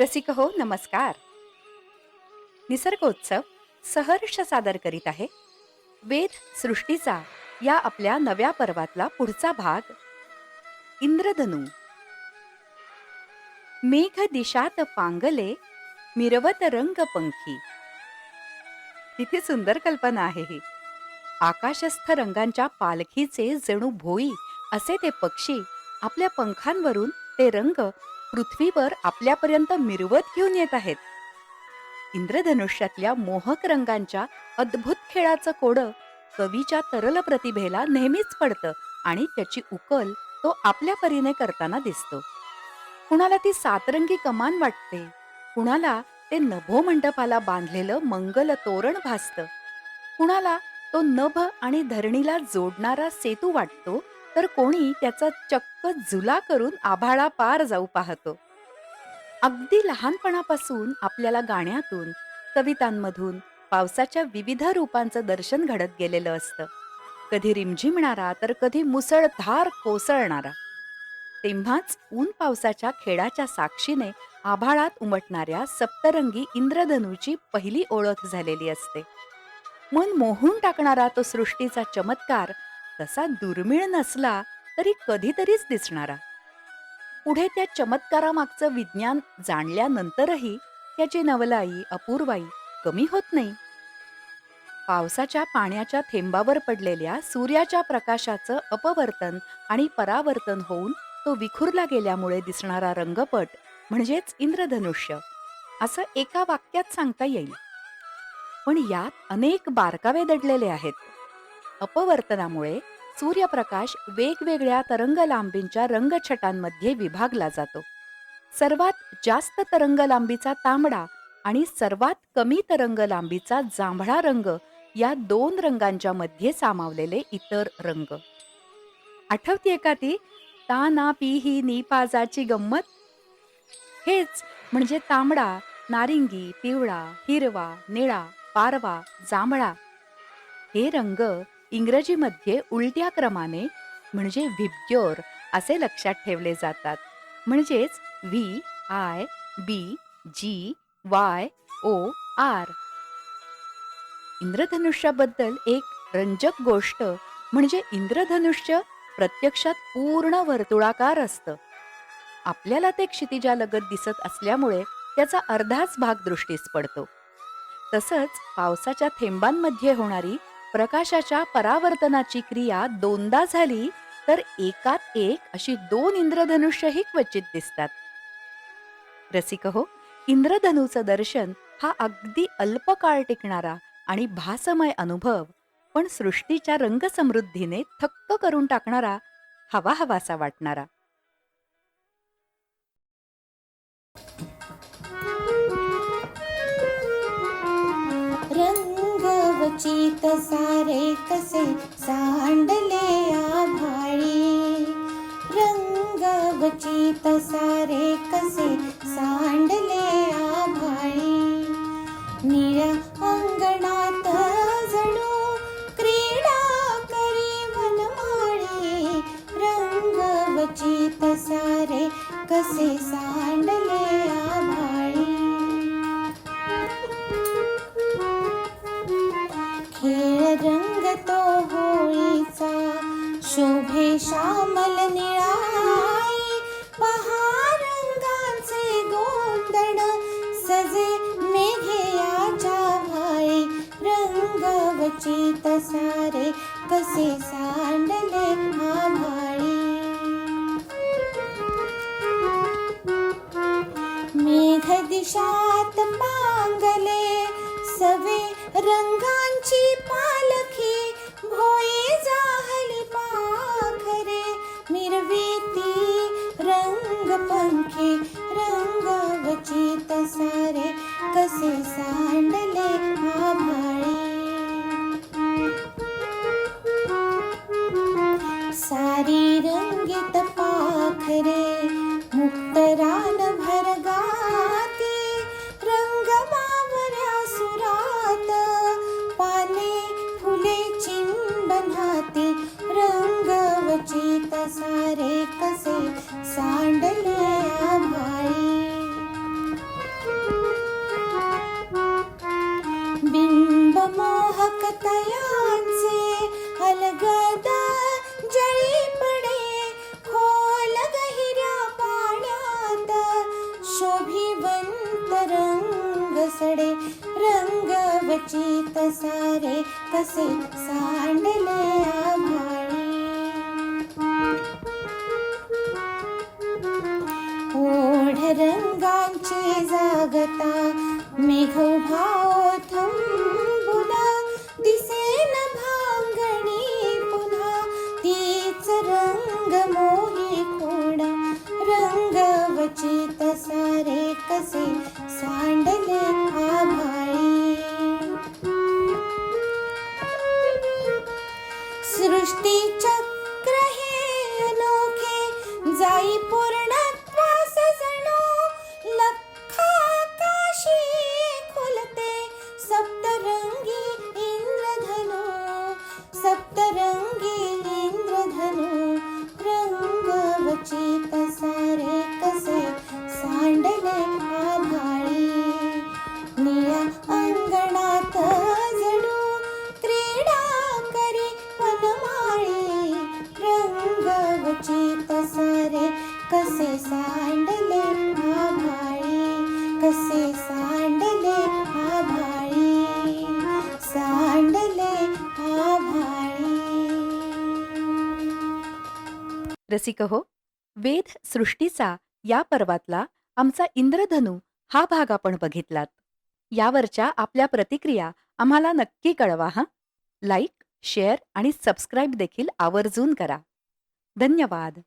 रसिक हो नमस्कार. निसर्गोत्सव सहर्ष सादर करीत आहे. वेद सृष्टीचा या आपल्या नव्या पर्वातला पुढचा भाग. इंद्रधनु. मेघ दिशात पांगले मिरवत रंग पंखी. किती सुंदर कल्पना आहे ही. आकाशस्थ रंगांच्या पालखीचे जणू भोई असे ते पक्षी आपल्या पंखांवरून ते रंग पृथ्वीवर आपल्यापर्यंत मिरवत घेऊन येत आहेत. इंद्रधनुष्यातल्या मोहक रंगांच्या अद्भुत खेळाचं कोडं कवीच्या तरल प्रतिभेला नेहमीच पडतं आणि त्याची उकल तो आपल्या परीने करताना दिसतो. कुणाला ती सातरंगी कमान वाटते? कुणाला ते नभो मंडपाला बांधलेलं मंगल तोरण भासतं? कुणाला तो नभ आणि धरणीला जोडणारा सेतू वाटतो? तर कोणी त्याचा चक्क जुला करून आभाळा पार जाऊ पाहतो. अगदी लहानपणापासून आपल्याला गाण्यातून कवितांमधून पावसाच्या विविध रूपांचं दर्शन घडत गेलेलं असतं. कधी रिमझिमणारा तर कधी मुसळधार कोसळणारा तेव्हाच ऊन पावसाच्या खेळाच्या साक्षीने आभाळात उमटणाऱ्या सप्तरंगी इंद्रधनूची पहिली ओळख झालेली असते. मन मोहून टाकणारा तो सृष्टीचा चमत्कार तसा दुर्मिळ नसला तरी कधीतरीच दिसणारा. पुढे त्या चमत्कारामागचं विज्ञान जाणल्यानंतरही त्याची नवलाई अपूर्वाई कमी होत नाही. पावसाच्या पाण्याच्या थेंबावर पडलेल्या सूर्याच्या प्रकाशाचं अपवर्तन आणि परावर्तन होऊन तो विखुरला गेल्यामुळे दिसणारा रंगपट म्हणजेच इंद्रधनुष्य असं एका वाक्यात सांगता येईल. पण यात अनेक बारकावे दडलेले आहेत. अपवर्तनामुळे सूर्यप्रकाश वेगवेगळ्या तरंगलांबींच्या रंगछटांमध्ये विभागला जातो. सर्वात जास्त तरंगलांबीचा तांबडा आणि सर्वात कमी तरंगलांबीचा जांभळा रंग या दोन रंगांच्या मध्ये सामावलेले इतर रंग. आठवतीये का ती? ता ना पी ही निपाजाची गंमत? हेच म्हणजे तांबडा नारिंगी पिवळा हिरवा निळा पारवा जांभळा. हे रंग इंग्रजीमध्ये उलट्या क्रमाने म्हणजे व्हिब्ग्योर असे लक्षात ठेवले जातात. म्हणजेच V I B G Y O R. इंद्रधनुष्याबद्दल एक रंजक गोष्ट म्हणजे इंद्रधनुष्य प्रत्यक्षात पूर्ण वर्तुळाकार असतं. आपल्याला ते क्षितिजालगत दिसत असल्यामुळे त्याचा अर्धाच भाग दृष्टीस पडतो. तसंच पावसाच्या थेंबांमध्ये होणारी प्रकाशाच्या परावर्तनाची क्रिया दोनदा झाली तर एकात एक अशी दोन इंद्रधनुष्यही क्वचित दिसतात. रसिक हो इंद्रधनुचं दर्शन हा अगदी अल्पकाळ टिकणारा आणि भासमय अनुभव पण सृष्टीच्या रंगसमृद्धीने थक्क करून टाकणारा हवा हवासा वाटणारा. रंगवचित सारे कसे सांडले आभाळी. रंगवचित सारे कसे सांडले आभाळी. निळ्या अंगणात जणू क्रीडा करी वनमाळी रंगवचित सारे कसे सांडले आभाळी. शोभे श्यामल निळाई पहा रंगाचे गोंधळ सजे मेघेयाच्या भाई रंगवचित सारे कसे सांडले आभाळी मेघ दिशात पांगले सवे रंगांची पा कसे सांडले रंगवचित सारे कसे सांडले आभाळी. ओढ रंगांची जागता वृष्टिः कसे सांडले आभाळी सांडले आभाळी. रसिक हो वेद सृष्टीचा या पर्वातला आमचा इंद्रधनू हा भाग आपण बघितलात. यावरच्या आपल्या प्रतिक्रिया आम्हाला नक्की कळवा हा? लाईक शेअर आणि सबस्क्राईब देखील आवर्जून करा. धन्यवाद.